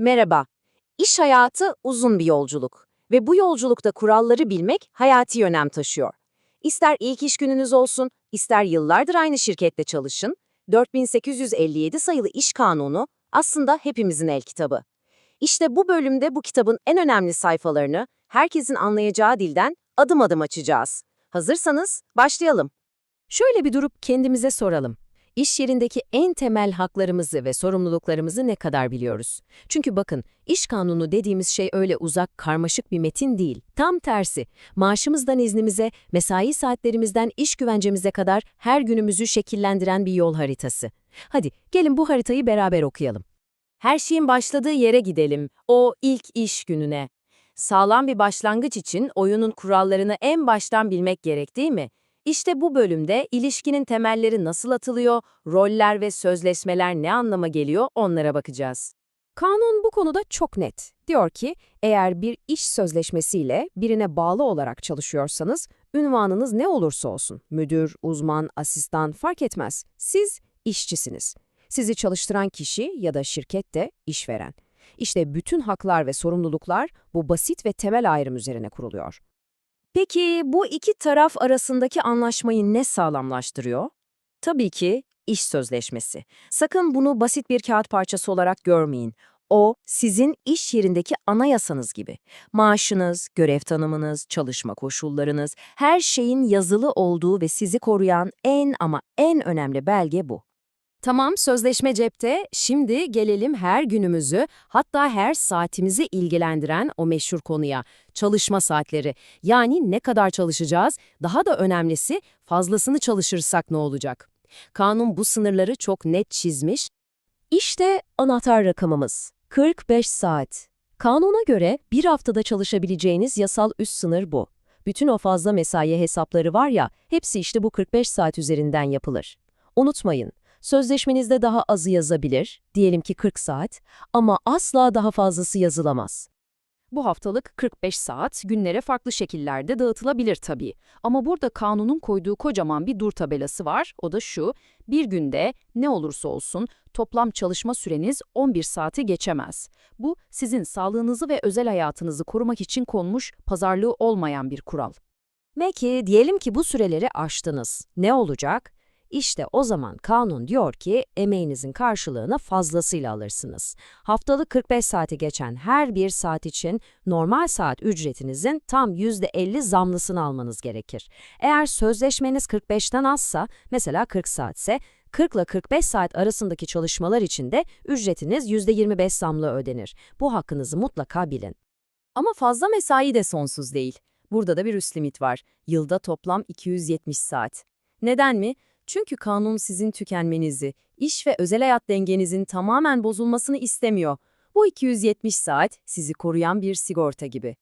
Merhaba. İş hayatı uzun bir yolculuk ve bu yolculukta kuralları bilmek hayati önem taşıyor. İster ilk iş gününüz olsun, ister yıllardır aynı şirkette çalışın, 4857 sayılı iş kanunu aslında hepimizin el kitabı. İşte bu bölümde bu kitabın en önemli sayfalarını herkesin anlayacağı dilden adım adım açacağız. Hazırsanız başlayalım. Şöyle bir durup kendimize soralım. İş yerindeki en temel haklarımızı ve sorumluluklarımızı ne kadar biliyoruz? Çünkü bakın, iş kanunu dediğimiz şey öyle uzak, karmaşık bir metin değil. Tam tersi, maaşımızdan iznimize, mesai saatlerimizden iş güvencemize kadar her günümüzü şekillendiren bir yol haritası. Hadi gelin bu haritayı beraber okuyalım. Her şeyin başladığı yere gidelim, o ilk iş gününe. Sağlam bir başlangıç için oyunun kurallarını en baştan bilmek gerek değil mi? İşte bu bölümde ilişkinin temelleri nasıl atılıyor, roller ve sözleşmeler ne anlama geliyor onlara bakacağız. Kanun bu konuda çok net. Diyor ki, eğer bir iş sözleşmesiyle birine bağlı olarak çalışıyorsanız, ünvanınız ne olursa olsun, müdür, uzman, asistan fark etmez. Siz işçisiniz. Sizi çalıştıran kişi ya da şirket de işveren. İşte bütün haklar ve sorumluluklar bu basit ve temel ayrım üzerine kuruluyor. Peki bu iki taraf arasındaki anlaşmayı ne sağlamlaştırıyor? Tabii ki iş sözleşmesi. Sakın bunu basit bir kağıt parçası olarak görmeyin. O, sizin iş yerindeki anayasanız gibi. Maaşınız, görev tanımınız, çalışma koşullarınız, her şeyin yazılı olduğu ve sizi koruyan en ama en önemli belge bu. Tamam, sözleşme cepte. Şimdi gelelim her günümüzü, hatta her saatimizi ilgilendiren o meşhur konuya, çalışma saatleri. Yani ne kadar çalışacağız, daha da önemlisi fazlasını çalışırsak ne olacak? Kanun bu sınırları çok net çizmiş. İşte anahtar rakamımız, 45 saat. Kanuna göre bir haftada çalışabileceğiniz yasal üst sınır bu. Bütün o fazla mesai hesapları var ya, hepsi işte bu 45 saat üzerinden yapılır. Unutmayın, Sözleşmenizde daha azı yazabilir, diyelim ki 40 saat, ama asla daha fazlası yazılamaz. Bu haftalık 45 saat günlere farklı şekillerde dağıtılabilir tabii. Ama burada kanunun koyduğu kocaman bir dur tabelası var. O da şu, bir günde ne olursa olsun toplam çalışma süreniz 11 saati geçemez. Bu sizin sağlığınızı ve özel hayatınızı korumak için konmuş pazarlığı olmayan bir kural. Peki diyelim ki bu süreleri aştınız. Ne olacak? İşte o zaman kanun diyor ki emeğinizin karşılığını fazlasıyla alırsınız. Haftalık 45 saati geçen her bir saat için normal saat ücretinizin tam %50 zamlısını almanız gerekir. Eğer sözleşmeniz 45'ten azsa, mesela 40 saatse, 40 ile 45 saat arasındaki çalışmalar için de ücretiniz %25 zamlı ödenir. Bu hakkınızı mutlaka bilin. Ama fazla mesai de sonsuz değil. Burada da bir üst limit var. Yılda toplam 270 saat. Neden mi? Çünkü kanun sizin tükenmenizi, iş ve özel hayat dengenizin tamamen bozulmasını istemiyor. Bu 270 saat sizi koruyan bir sigorta gibi.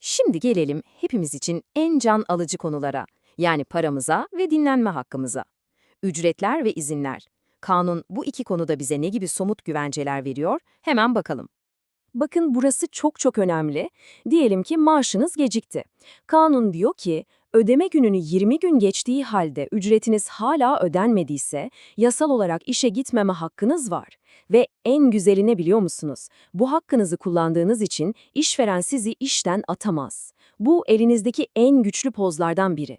Şimdi gelelim hepimiz için en can alıcı konulara, yani paramıza ve dinlenme hakkımıza. Ücretler ve izinler. Kanun bu iki konuda bize ne gibi somut güvenceler veriyor? Hemen bakalım. Bakın burası çok çok önemli. Diyelim ki maaşınız gecikti. Kanun diyor ki, ödeme gününü 20 gün geçtiği halde ücretiniz hala ödenmediyse, yasal olarak işe gitmeme hakkınız var. Ve en güzeline biliyor musunuz? Bu hakkınızı kullandığınız için işveren sizi işten atamaz. Bu elinizdeki en güçlü pozlardan biri.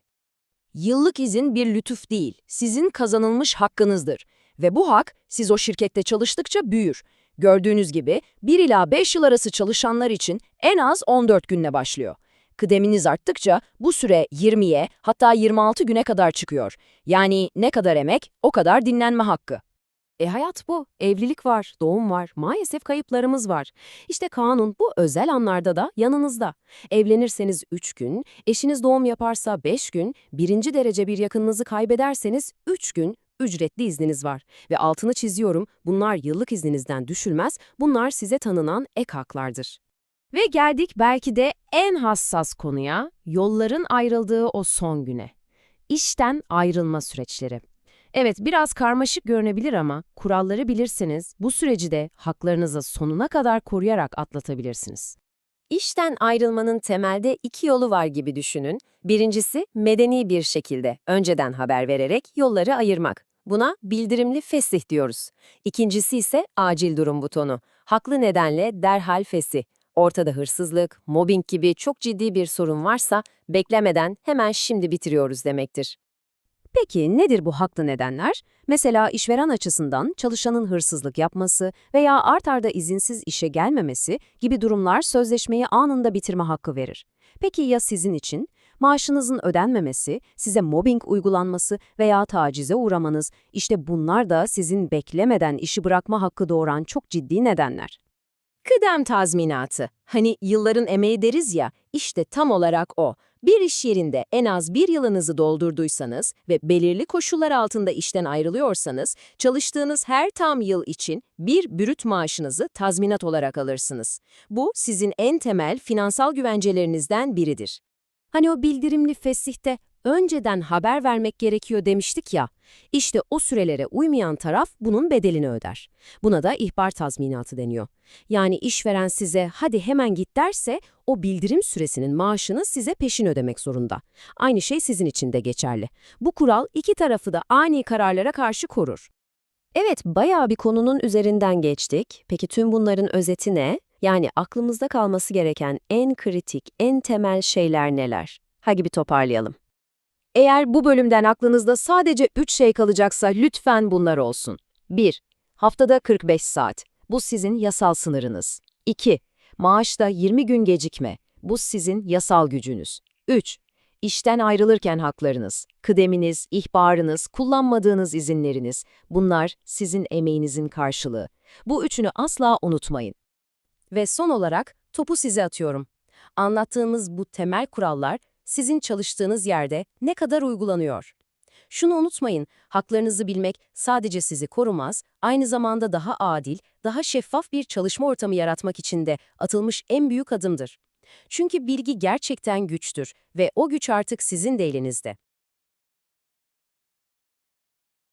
Yıllık izin bir lütuf değil, sizin kazanılmış hakkınızdır. Ve bu hak siz o şirkette çalıştıkça büyür. Gördüğünüz gibi 1 ila 5 yıl arası çalışanlar için en az 14 günle başlıyor. Kıdeminiz arttıkça bu süre 20'ye hatta 26 güne kadar çıkıyor. Yani ne kadar emek o kadar dinlenme hakkı. E hayat bu. Evlilik var, doğum var, maalesef kayıplarımız var. İşte kanun bu özel anlarda da yanınızda. Evlenirseniz 3 gün, eşiniz doğum yaparsa 5 gün, birinci derece bir yakınınızı kaybederseniz 3 gün ücretli izniniz var. Ve altını çiziyorum, bunlar yıllık izninizden düşülmez, bunlar size tanınan ek haklardır. Ve geldik belki de en hassas konuya, yolların ayrıldığı o son güne. İşten ayrılma süreçleri. Evet biraz karmaşık görünebilir ama kuralları bilirseniz bu süreci de haklarınızı sonuna kadar koruyarak atlatabilirsiniz. İşten ayrılmanın temelde iki yolu var gibi düşünün. Birincisi medeni bir şekilde, önceden haber vererek yolları ayırmak. Buna bildirimli fesih diyoruz. İkincisi ise acil durum butonu. Haklı nedenle derhal fesi. Ortada hırsızlık, mobbing gibi çok ciddi bir sorun varsa beklemeden hemen şimdi bitiriyoruz demektir. Peki nedir bu haklı nedenler? Mesela işveren açısından çalışanın hırsızlık yapması veya art arda izinsiz işe gelmemesi gibi durumlar sözleşmeyi anında bitirme hakkı verir. Peki ya sizin için? Maaşınızın ödenmemesi, size mobbing uygulanması veya tacize uğramanız, işte bunlar da sizin beklemeden işi bırakma hakkı doğuran çok ciddi nedenler. Kıdem tazminatı. Hani yılların emeği deriz ya, işte tam olarak o. Bir iş yerinde en az bir yılınızı doldurduysanız ve belirli koşullar altında işten ayrılıyorsanız, çalıştığınız her tam yıl için bir bürüt maaşınızı tazminat olarak alırsınız. Bu sizin en temel finansal güvencelerinizden biridir. Hani o bildirimli fesihte önceden haber vermek gerekiyor demiştik ya, işte o sürelere uymayan taraf bunun bedelini öder. Buna da ihbar tazminatı deniyor. Yani işveren size hadi hemen git derse o bildirim süresinin maaşını size peşin ödemek zorunda. Aynı şey sizin için de geçerli. Bu kural iki tarafı da ani kararlara karşı korur. Evet, bayağı bir konunun üzerinden geçtik. Peki tüm bunların özeti ne? Yani aklımızda kalması gereken en kritik, en temel şeyler neler? Hadi bir toparlayalım. Eğer bu bölümden aklınızda sadece 3 şey kalacaksa lütfen bunlar olsun. 1. Haftada 45 saat. Bu sizin yasal sınırınız. 2. Maaşta 20 gün gecikme. Bu sizin yasal gücünüz. 3. İşten ayrılırken haklarınız, kıdeminiz, ihbarınız, kullanmadığınız izinleriniz. Bunlar sizin emeğinizin karşılığı. Bu üçünü asla unutmayın. Ve son olarak topu size atıyorum. Anlattığımız bu temel kurallar sizin çalıştığınız yerde ne kadar uygulanıyor? Şunu unutmayın, haklarınızı bilmek sadece sizi korumaz, aynı zamanda daha adil, daha şeffaf bir çalışma ortamı yaratmak için de atılmış en büyük adımdır. Çünkü bilgi gerçekten güçtür ve o güç artık sizin de elinizde.